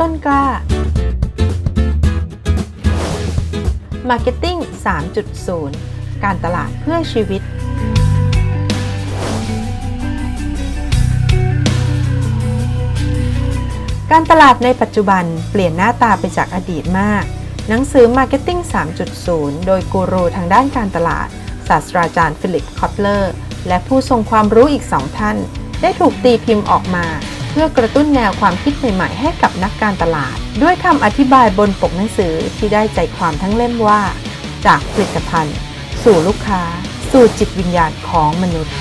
ต้นกล้า Marketing 3.0 การตลาดเพื่อชีวิต การตลาดในปัจจุบันเปลี่ยนหน้าตาไปจากอดีตมาก หนังสือ Marketing 3.0 โดยกูรูทางด้านการตลาด ศาสตราจารย์ฟิลิป คอตเลอร์ และผู้ทรงความรู้อีกสองท่าน ได้ถูกตีพิมพ์ออกมา เพื่อกระตุ้นแนวความคิดใหม่ ๆ ให้กับนักการตลาด ด้วยคำอธิบายบนปกหนังสือที่ได้ใจความทั้งเล่มว่า จากผลิตภัณฑ์ สู่ลูกค้า สู่จิตวิญญาณของมนุษย์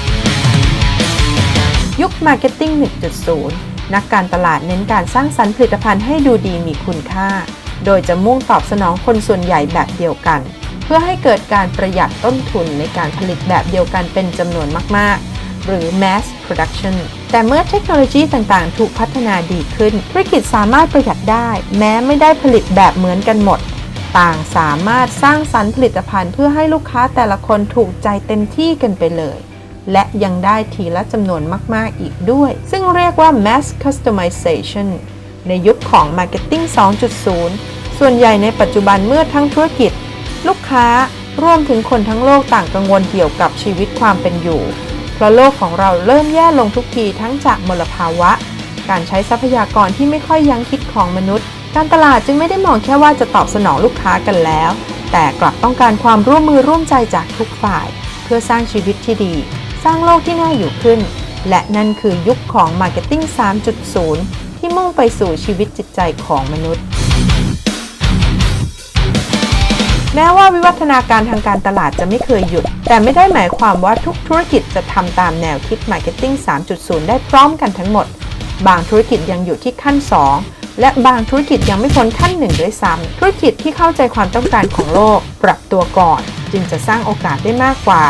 ยุค Marketing 1.0 นักการตลาดเน้นการสร้างสรรค์ผลิตภัณฑ์ให้ดูดีมีคุณค่า โดยจะมุ่งตอบสนองคนส่วนใหญ่แบบเดียวกัน เพื่อให้เกิดการประหยัดต้นทุนในการผลิตแบบเดียวกันเป็นจำนวนมากๆ หรือ mass production แต่เมื่อเทคโนโลยีต่างๆ ถูกพัฒนาดีขึ้น ธุรกิจสามารถประหยัดได้ แม้ไม่ได้ผลิตแบบเหมือนกันหมด ต่างสามารถสร้างสรรค์ผลิตภัณฑ์เพื่อให้ลูกค้าแต่ละคนถูกใจเต็มที่กันไปเลย และยังได้ทีละจำนวนมาก ๆ อีกด้วย ซึ่งเรียกว่า mass customization ในยุคของ marketing 2.0 ส่วนใหญ่ในปัจจุบันเมื่อทั้งธุรกิจ ลูกค้ารวมถึงคนทั้งโลกต่างกังวลเกี่ยวกับชีวิตความเป็นอยู่ ราะโลกของเราเริ่มแย่ลงทุกทีทั้งจากมลภาวะ การใช้ทรัพยากรที่ไม่ค่อยยั้งคิดของมนุษย์ การตลาดจึงไม่ได้มองแค่ว่าจะตอบสนองลูกค้ากันแล้ว แต่กลับต้องการความร่วมมือร่วมใจจากทุกฝ่าย เพื่อสร้างชีวิตที่ดี สร้างโลกที่น่าอยู่ขึ้น และนั่นคือยุคของ Marketing 3.0 ที่มุ่งไปสู่ชีวิตจิตใจของมนุษย์ แม้ว่าวิวัฒนาการทางการตลาดจะไม่เคยหยุด แต่ไม่ได้หมายความว่าทุกธุรกิจจะทำตามแนวคิด Marketing 3.0 ได้พร้อมกันทั้งหมด บางธุรกิจยังอยู่ที่ขั้น 2 และบางธุรกิจยังไม่พ้นขั้นหนึ่งด้วยซ้ำธุรกิจที่เข้าใจความต้องการของโลก ปรับตัวก่อน จึงจะสร้างโอกาสได้มากกว่า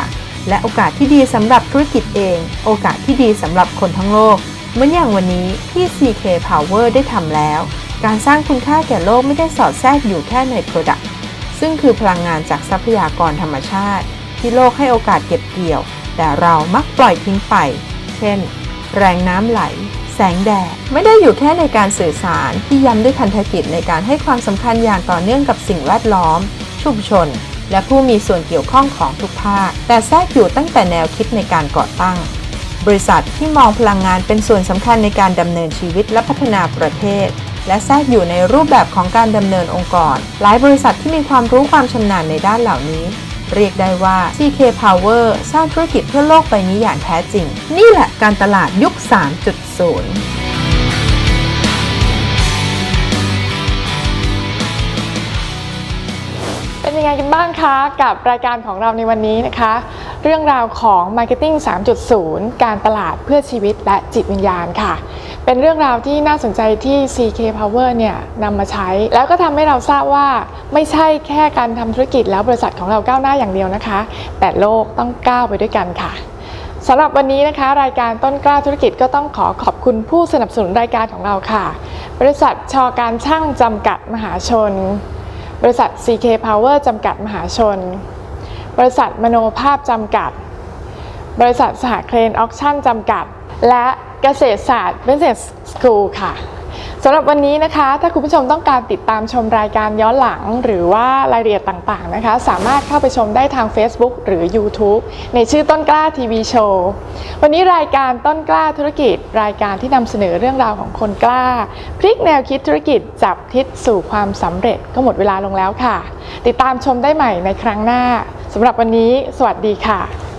และโอกาสที่ดีสำหรับธุรกิจเอง โอกาสที่ดีสำหรับคนทั้งโลกเหมือนอย่างวันนี้ที่ CK Power ได้ทำแล้ว การสร้างคุณค่าแก่โลกไม่ได้สอดแทรกอยู่แค่ใน Product ซึ่งคือพลังงานจากทรัพยากรธรรมชาติ ที่โลกให้โอกาสเก็บเกี่ยว แต่เรามักปล่อยทิ้งไป เช่น แรงน้ำไหล แสงแดด ไม่ได้อยู่แค่ในการสื่อสารที่ย้ำด้วยพันธกิจในการให้ความสำคัญอย่างต่อเนื่องกับสิ่งแวดล้อม ชุมชน และผู้มีส่วนเกี่ยวข้องของทุกภาค แต่แทรกอยู่ตั้งแต่แนวคิดในการก่อตั้ง บริษัทที่มองพลังงานเป็นส่วนสำคัญในการดำเนินชีวิตและพัฒนาประเทศ และแทรกอยู่ในรูปแบบของการดำเนินองค์กร หลายบริษัทที่มีความรู้ความชำนาญในด้านเหล่านี้ เรียกได้ว่า CK Power สร้างธุรกิจเพื่อโลกใบนี้อย่างแท้จริง นี่แหละการตลาดยุค 3.0 เป็นยังไงกันบ้างคะกับรายการของเราในวันนี้นะคะ เรื่องราวของ Marketing 3.0 การตลาดเพื่อชีวิตและจิตวิญญาณค่ะ เป็นเรื่องราวที่น่าสนใจที่ CK Power เนี่ยนำมาใช้ แล้วก็ทำให้เราทราบว่าไม่ใช่แค่การทำธุรกิจแล้วบริษัทของเราก้าวหน้าอย่างเดียวนะคะ แต่โลกต้องก้าวไปด้วยกันค่ะสำหรับวันนี้นะคะ รายการต้นกล้าธุรกิจก็ต้องขอขอบคุณผู้สนับสนุนรายการของเราค่ะ บริษัทชอการช่างจำกัดมหาชน บริษัท CK Power จำกัดมหาชน บริษัทมโนภาพจำกัด บริษัทสหเครนออคชั่นจำกัด และเกษตรศาสตร์ Business School ค่ะ สำหรับวันนี้นะคะ ถ้าคุณผู้ชมต้องการติดตามชมรายการย้อนหลัง หรือว่ารายละเอียดต่างๆนะคะ สามารถเข้าไปชมได้ทาง Facebook หรือ YouTube ในชื่อต้นกล้าทีวีโชว์วันนี้รายการต้นกล้าธุรกิจ รายการที่นำเสนอเรื่องราวของคนกล้า พลิกแนวคิดธุรกิจจับทิศสู่ความสำเร็จก็หมดเวลาลงแล้วค่ะ ติดตามชมได้ใหม่ในครั้งหน้าสำหรับวันนี้ สวัสดีค่ะ